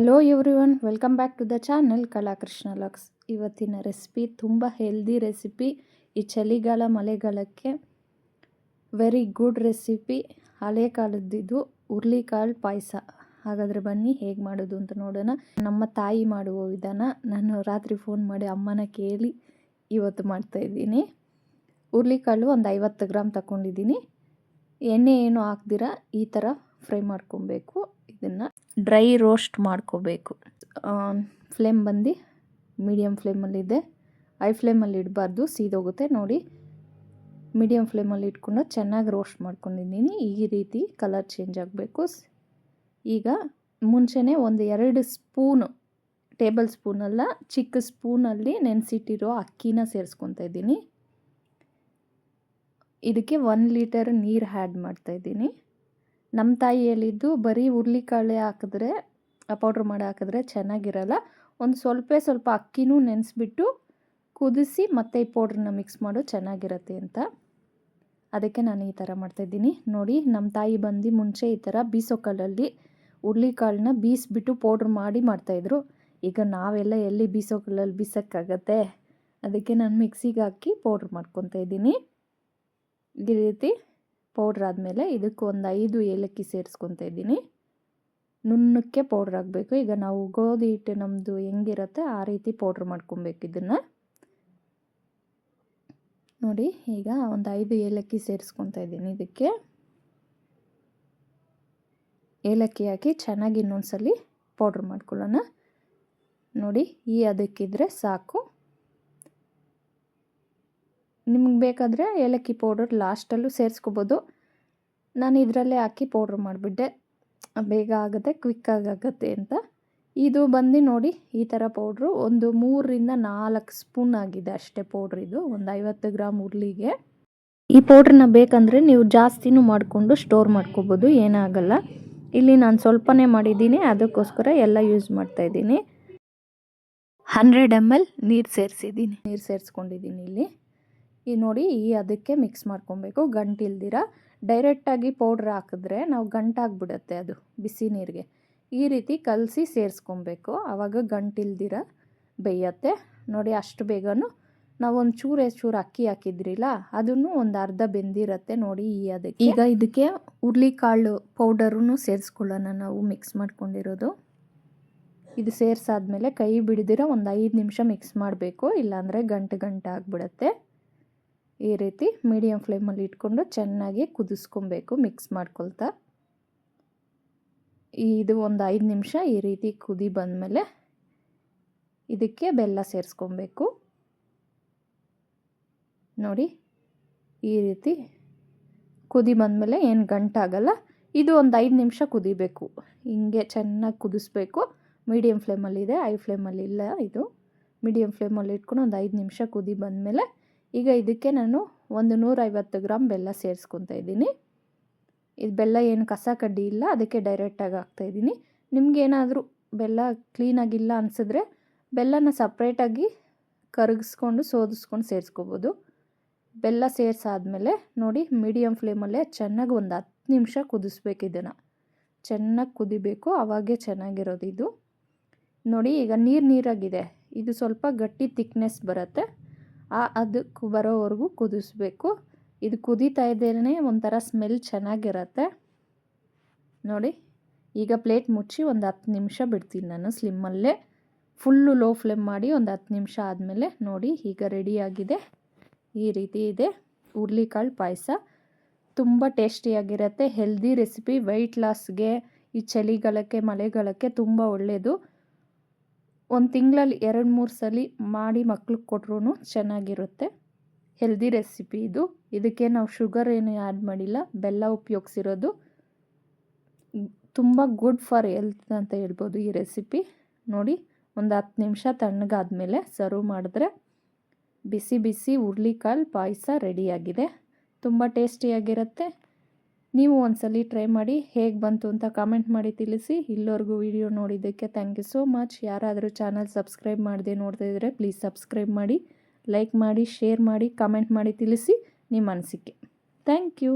Hello everyone welcome back to the channel Kalakrishna LOX ಇವತ್ತಿನ recipe ತುಂಬ healthy recipe ಈ ಚಳಿಗಾಲ, ಮಳೆಗಾಲಕ್ಕೆ ವೆರಿ ಗುಡ್ ರೆಸಿಪಿ ಹಳೆ ಕಾಲದ್ದಿದ್ದು ಹುರ್ಲಿಕಾಳು ಪಾಯಸ. ಹಾಗಾದರೆ ಬನ್ನಿ, ಹೇಗೆ ಮಾಡೋದು ಅಂತ ನೋಡೋಣ. ನಮ್ಮ ತಾಯಿ ಮಾಡುವ ವಿಧಾನ. ನಾನು ರಾತ್ರಿ ಫೋನ್ ಮಾಡಿ ಅಮ್ಮನ ಕೇಳಿ ಇವತ್ತು ಮಾಡ್ತಾಯಿದ್ದೀನಿ ಹುರ್ಲಿಕಾಳು ಒಂದು ಐವತ್ತು ಗ್ರಾಮ್ ತಗೊಂಡಿದ್ದೀನಿ ಎಣ್ಣೆ ಏನು ಹಾಕ್ದಿರ ಈ ಥರ ಫ್ರೈ ಮಾಡ್ಕೊಬೇಕು. ಇದನ್ನು ಡ್ರೈ ರೋಸ್ಟ್ ಮಾಡ್ಕೋಬೇಕು. ಫ್ಲೇಮ್ ಬಂದು ಮೀಡಿಯಮ್ ಫ್ಲೇಮಲ್ಲಿದೆ ಐ ಫ್ಲೇಮಲ್ಲಿ ಇಡಬಾರ್ದು, ಸೀದೋಗುತ್ತೆ. ನೋಡಿ ಮೀಡಿಯಮ್ ಫ್ಲೇಮಲ್ಲಿ ಇಟ್ಕೊಂಡು ಚೆನ್ನಾಗಿ ರೋಸ್ಟ್ ಮಾಡ್ಕೊಂಡಿದ್ದೀನಿ. ಈ ರೀತಿ ಕಲರ್ ಚೇಂಜ್ ಆಗಬೇಕು. ಈಗ ಮುಂಚೆನೇ ಒಂದು ಎರಡು ಸ್ಪೂನು, ಟೇಬಲ್ ಸ್ಪೂನಲ್ಲ ಚಿಕ್ಕ ಸ್ಪೂನಲ್ಲಿ ನೆನೆಸಿಟ್ಟಿರೋ ಅಕ್ಕಿನ ಸೇರಿಸ್ಕೊತಾ ಇದ್ದೀನಿ. ಇದಕ್ಕೆ ಒನ್ ಲೀಟರ್ ನೀರು ಹ್ಯಾಡ್ ಮಾಡ್ತಾಯಿದ್ದೀನಿ ನಮ್ಮ ತಾಯಿ ಹೇಳಿದ್ದು ಬರೀ ಹುರ್ಲಿಕಾಳೆ ಹಾಕಿದ್ರೆ ಪೌಡ್ರ್ ಮಾಡಿ ಹಾಕಿದ್ರೆ ಚೆನ್ನಾಗಿರಲ್ಲ. ಒಂದು ಸ್ವಲ್ಪ ಸ್ವಲ್ಪ ಅಕ್ಕಿನೂ ನೆನೆಸ್ಬಿಟ್ಟು ಕುದಿಸಿ ಮತ್ತೆ ಈ ಪೌಡ್ರನ್ನ ಮಿಕ್ಸ್ ಮಾಡು ಚೆನ್ನಾಗಿರತ್ತೆ ಅಂತ. ಅದಕ್ಕೆ ನಾನು ಈ ಥರ ಮಾಡ್ತಾಯಿದ್ದೀನಿ ನೋಡಿ ನಮ್ಮ ತಾಯಿ ಬಂದು ಮುಂಚೆ ಈ ಥರ ಬೀಸೋ ಕಲ್ಲಲ್ಲಿ ಹುರ್ಲಿಕಾಳನ್ನ ಬೀಸ್ಬಿಟ್ಟು ಪೌಡ್ರ್ ಮಾಡಿ ಮಾಡ್ತಾಯಿದ್ರು ಈಗ ನಾವೆಲ್ಲ ಎಲ್ಲಿ ಬೀಸೋ ಕಲ್ಲಲ್ಲಿ ಬೀಸೋಕ್ಕಾಗತ್ತೆ? ಅದಕ್ಕೆ ನಾನು ಮಿಕ್ಸಿಗೆ ಹಾಕಿ ಪೌಡ್ರ್ ಮಾಡ್ಕೊತಾ ಇದ್ದೀನಿ. ಈ ರೀತಿ ಪೌಡ್ರ್ ಆದಮೇಲೆ ಇದಕ್ಕೆ ಒಂದು ಐದು ಏಲಕ್ಕಿ ಸೇರಿಸ್ಕೊತಾ ಇದ್ದೀನಿ. ನುಣ್ಣಕ್ಕೆ ಪೌಡ್ರ್ ಆಗಬೇಕು ಈಗ ನಾವು ಗೋಧಿ ಹಿಟ್ಟು ನಮ್ಮದು ಹೆಂಗಿರುತ್ತೆ ಆ ರೀತಿ ಪೌಡ್ರ್ ಮಾಡ್ಕೊಬೇಕು ಇದನ್ನು. ನೋಡಿ, ಈಗ ಒಂದು ಐದು ಏಲಕ್ಕಿ ಸೇರಿಸ್ಕೊತಾ ಇದ್ದೀನಿ ಇದಕ್ಕೆ. ಏಲಕ್ಕಿ ಹಾಕಿ ಚೆನ್ನಾಗಿ ಇನ್ನೊಂದ್ಸಲಿ ಪೌಡ್ರ್ ಮಾಡ್ಕೊಳ್ಳೋಣ. ನೋಡಿ, ಈ ಅದಕ್ಕಿದ್ರೆ ಸಾಕು. ನಿಮ್ಗೆ ಬೇಕಾದರೆ ಏಲಕ್ಕಿ ಪೌಡರ್ ಲಾಸ್ಟಲ್ಲೂ ಸೇರಿಸ್ಕೋಬೋದು. ನಾನು ಇದರಲ್ಲೇ ಹಾಕಿ ಪೌಡ್ರ್ ಮಾಡಿಬಿಟ್ಟೆ. ಬೇಗ ಆಗುತ್ತೆ ಕ್ವಿಕ್ಕಾಗಿ ಆಗುತ್ತೆ ಅಂತ. ಇದು ಬಂದು ನೋಡಿ, ಈ ಥರ ಪೌಡ್ರು ಒಂದು ಮೂರರಿಂದ ನಾಲ್ಕು ಸ್ಪೂನ್ ಆಗಿದೆ ಅಷ್ಟೇ ಪೌಡ್ರ್ ಇದು, ಒಂದು ಐವತ್ತು ಗ್ರಾಮ್ ಉರ್ಲಿಗೆ. ಈ ಪೌಡ್ರನ್ನ ಬೇಕಂದರೆ ನೀವು ಜಾಸ್ತಿನೂ ಮಾಡಿಕೊಂಡು ಸ್ಟೋರ್ ಮಾಡ್ಕೋಬೋದು ಏನಾಗಲ್ಲ ಇಲ್ಲಿ ನಾನು ಸ್ವಲ್ಪನೇ ಮಾಡಿದ್ದೀನಿ, ಅದಕ್ಕೋಸ್ಕರ ಎಲ್ಲ ಯೂಸ್ ಮಾಡ್ತಾಯಿದ್ದೀನಿ ಹಂಡ್ರೆಡ್ ಎಂ ಎಲ್ ನೀರು ಸೇರಿಸಿದ್ದೀನಿ. ನೀರು ಸೇರಿಸ್ಕೊಂಡಿದ್ದೀನಿ ಇಲ್ಲಿ. ಈ ನೋಡಿ ಈ ಅದಕ್ಕೆ ಮಿಕ್ಸ್ ಮಾಡ್ಕೊಬೇಕು. ಗಂಟಿಲ್ದಿರ ಡೈರೆಕ್ಟಾಗಿ ಪೌಡ್ರ್ ಹಾಕಿದ್ರೆ ನಾವು ಗಂಟಾಗ್ಬಿಡುತ್ತೆ ಅದು ಬಿಸಿ ನೀರಿಗೆ. ಈ ರೀತಿ ಕಲಸಿ ಸೇರಿಸ್ಕೊಬೇಕು. ಆವಾಗ ಗಂಟಿಲ್ದಿರ ಬೇಯತ್ತೆ. ನೋಡಿ ಅಷ್ಟು ಬೇಗನೂ ನಾವು ಒಂದು ಚೂರು ಚೂರು ಅಕ್ಕಿ ಹಾಕಿದ್ರಿಲ್ಲ ಅದನ್ನು ಒಂದು ಅರ್ಧ ಬೆಂದಿರತ್ತೆ ನೋಡಿ ಈ ಅದಕ್ಕೆ. ಈಗ ಇದಕ್ಕೆ ಹುರ್ಲಿಕಾಳು ಪೌಡರೂ ಸೇರಿಸ್ಕೊಳ್ಳೋಣ ನಾವು ಮಿಕ್ಸ್ ಮಾಡ್ಕೊಂಡಿರೋದು. ಇದು ಸೇರಿಸಾದ್ಮೇಲೆ ಕೈ ಬಿಡದಿರ ಒಂದು ಐದು ನಿಮಿಷ ಮಿಕ್ಸ್ ಮಾಡಬೇಕು ಇಲ್ಲಾಂದರೆ ಗಂಟು ಗಂಟು ಆಗಿಬಿಡತ್ತೆ. ಈ ರೀತಿ ಮೀಡಿಯಮ್ ಫ್ಲೇಮಲ್ಲಿ ಇಟ್ಕೊಂಡು ಚೆನ್ನಾಗಿ ಕುದಿಸ್ಕೊಬೇಕು ಮಿಕ್ಸ್ ಮಾಡ್ಕೊಳ್ತಾ. ಇದು ಒಂದು ಐದು ನಿಮಿಷ ಈ ರೀತಿ ಕುದಿ ಬಂದಮೇಲೆ ಇದಕ್ಕೆ ಬೆಲ್ಲ ಸೇರಿಸ್ಕೊಬೇಕು. ನೋಡಿ, ಈ ರೀತಿ ಕುದಿ ಬಂದಮೇಲೆ ಏನು ಗಂಟಾಗಲ್ಲ, ಇದು ಒಂದು ಐದು ನಿಮಿಷ ಕುದಿಬೇಕು. ಹಿಂಗೆ ಚೆನ್ನಾಗಿ ಕುದಿಸ್ಬೇಕು. ಮೀಡಿಯಮ್ ಫ್ಲೇಮಲ್ಲಿದೆ ಐ ಫ್ಲೇಮಲ್ಲಿ ಇಲ್ಲ ಇದು. ಮೀಡಿಯಮ್ ಫ್ಲೇಮಲ್ಲಿ ಇಟ್ಕೊಂಡು ಒಂದು ಐದು ನಿಮಿಷ ಕುದಿ ಬಂದಮೇಲೆ ಈಗ ಇದಕ್ಕೆ ನಾನು ಒಂದು ನೂರೈವತ್ತು ಗ್ರಾಮ್ ಬೆಲ್ಲ ಸೇರಿಸ್ಕೊತಾ ಇದ್ದೀನಿ. ಇದು ಬೆಲ್ಲ ಏನು ಕಸ ಕಡ್ಡಿ ಇಲ್ಲ, ಅದಕ್ಕೆ ಡೈರೆಕ್ಟಾಗಿ ಹಾಕ್ತಾಯಿದ್ದೀನಿ ನಿಮಗೇನಾದರೂ ಬೆಲ್ಲ ಕ್ಲೀನಾಗಿಲ್ಲ ಅನಿಸಿದ್ರೆ ಬೆಲ್ಲನ ಸಪ್ರೇಟಾಗಿ ಕರಗಿಸ್ಕೊಂಡು, ಸೋದಿಸ್ಕೊಂಡು ಸೇರಿಸ್ಕೋಬೋದು. ಬೆಲ್ಲ ಸೇರಿಸಾದ್ಮೇಲೆ ನೋಡಿ ಮೀಡಿಯಮ್ ಫ್ಲೇಮಲ್ಲೇ ಚೆನ್ನಾಗಿ ಒಂದು ಹತ್ತು ನಿಮಿಷ ಕುದಿಸ್ಬೇಕು ಇದನ್ನು. ಚೆನ್ನಾಗಿ ಕುದಿಬೇಕು, ಅವಾಗೆ ಚೆನ್ನಾಗಿರೋದು ಇದು. ನೋಡಿ, ಈಗ ನೀರು ನೀರಾಗಿದೆ. ಇದು ಸ್ವಲ್ಪ ಗಟ್ಟಿ ತಿಕ್ನೆಸ್ ಬರುತ್ತೆ. ಆ ಅದಕ್ಕೆ ಬರೋವರೆಗೂ ಕುದಿಸ್ಬೇಕು. ಇದು ಕುದೀತಾ ಇದ್ದೇನೆ ಒಂಥರ ಸ್ಮೆಲ್ ಚೆನ್ನಾಗಿರತ್ತೆ. ನೋಡಿ, ಈಗ ಪ್ಲೇಟ್ ಮುಚ್ಚಿ ಒಂದು ಹತ್ತು ನಿಮಿಷ ಬಿಡ್ತೀನಿ ನಾನು ಸ್ಲಿಮ್ಮಲ್ಲೇ ಫುಲ್ಲು ಲೋ ಫ್ಲೇಮ್ ಮಾಡಿ ಒಂದು ಹತ್ತು ನಿಮಿಷ ಆದಮೇಲೆ ನೋಡಿ, ಈಗ ರೆಡಿಯಾಗಿದೆ ಈ ರೀತಿ ಇದೆ. ಹುರ್ಲಿಕಾಳು ಪಾಯಸ. ತುಂಬ ಟೇಸ್ಟಿಯಾಗಿರುತ್ತೆ ಹೆಲ್ದಿ ರೆಸಿಪಿ ವೆಯ್ಟ್ ಲಾಸ್ಗೆ ಈ ಚಳಿಗಾಲಕ್ಕೆ, ಮಳೆಗಾಲಕ್ಕೆ ತುಂಬ ಒಳ್ಳೆಯದು ಒಂದು ತಿಂಗಳಲ್ಲಿ ಎರಡು ಮೂರು ಸಲ ಮಾಡಿ ಮಕ್ಳಿಗೆ ಕೊಟ್ರೂ ಚೆನ್ನಾಗಿರುತ್ತೆ. ಹೆಲ್ದಿ ರೆಸಿಪಿ ಇದು. ಇದಕ್ಕೆ ನಾವು ಶುಗರ್ ಏನು ಆ್ಯಡ್ ಮಾಡಿಲ್ಲ. ಬೆಲ್ಲ ಉಪಯೋಗಿಸಿರೋದು. ತುಂಬ ಗುಡ್ ಫಾರ್ ಹೆಲ್ತ್ ಅಂತ ಹೇಳ್ಬೋದು ಈ ರೆಸಿಪಿ ನೋಡಿ, ಒಂದು ಹತ್ತು ನಿಮಿಷ ತಣ್ಣಗಾದ್ಮೇಲೆ ಸರ್ವ್ ಮಾಡಿದ್ರೆ ಬಿಸಿ ಬಿಸಿ ಹುರ್ಲಿಕಾಳು ಪಾಯಸ ರೆಡಿಯಾಗಿದೆ ತುಂಬ ಟೇಸ್ಟಿಯಾಗಿರುತ್ತೆ ನೀವು ಒಂದ್ಸಲಿ ಟ್ರೈ ಮಾಡಿ ಹೇಗೆ ಬಂತು ಅಂತ ಕಾಮೆಂಟ್ ಮಾಡಿ ತಿಳಿಸಿ. ಇಲ್ಲವರೆಗೂ ವಿಡಿಯೋ ನೋಡಿದ್ದಕ್ಕೆ ಥ್ಯಾಂಕ್ ಯು ಸೋ ಮಚ್ ಯಾರಾದರೂ ಚಾನಲ್ ಸಬ್ಸ್ಕ್ರೈಬ್ ಮಾಡಿದೆ ನೋಡ್ತಾ ಇದ್ದರೆ ಪ್ಲೀಸ್ ಸಬ್ಸ್ಕ್ರೈಬ್ ಮಾಡಿ ಲೈಕ್ ಮಾಡಿ ಶೇರ್ ಮಾಡಿ ಕಾಮೆಂಟ್ ಮಾಡಿ ತಿಳಿಸಿ ನಿಮ್ಮ ಅನಿಸಿಕೆ. Thank you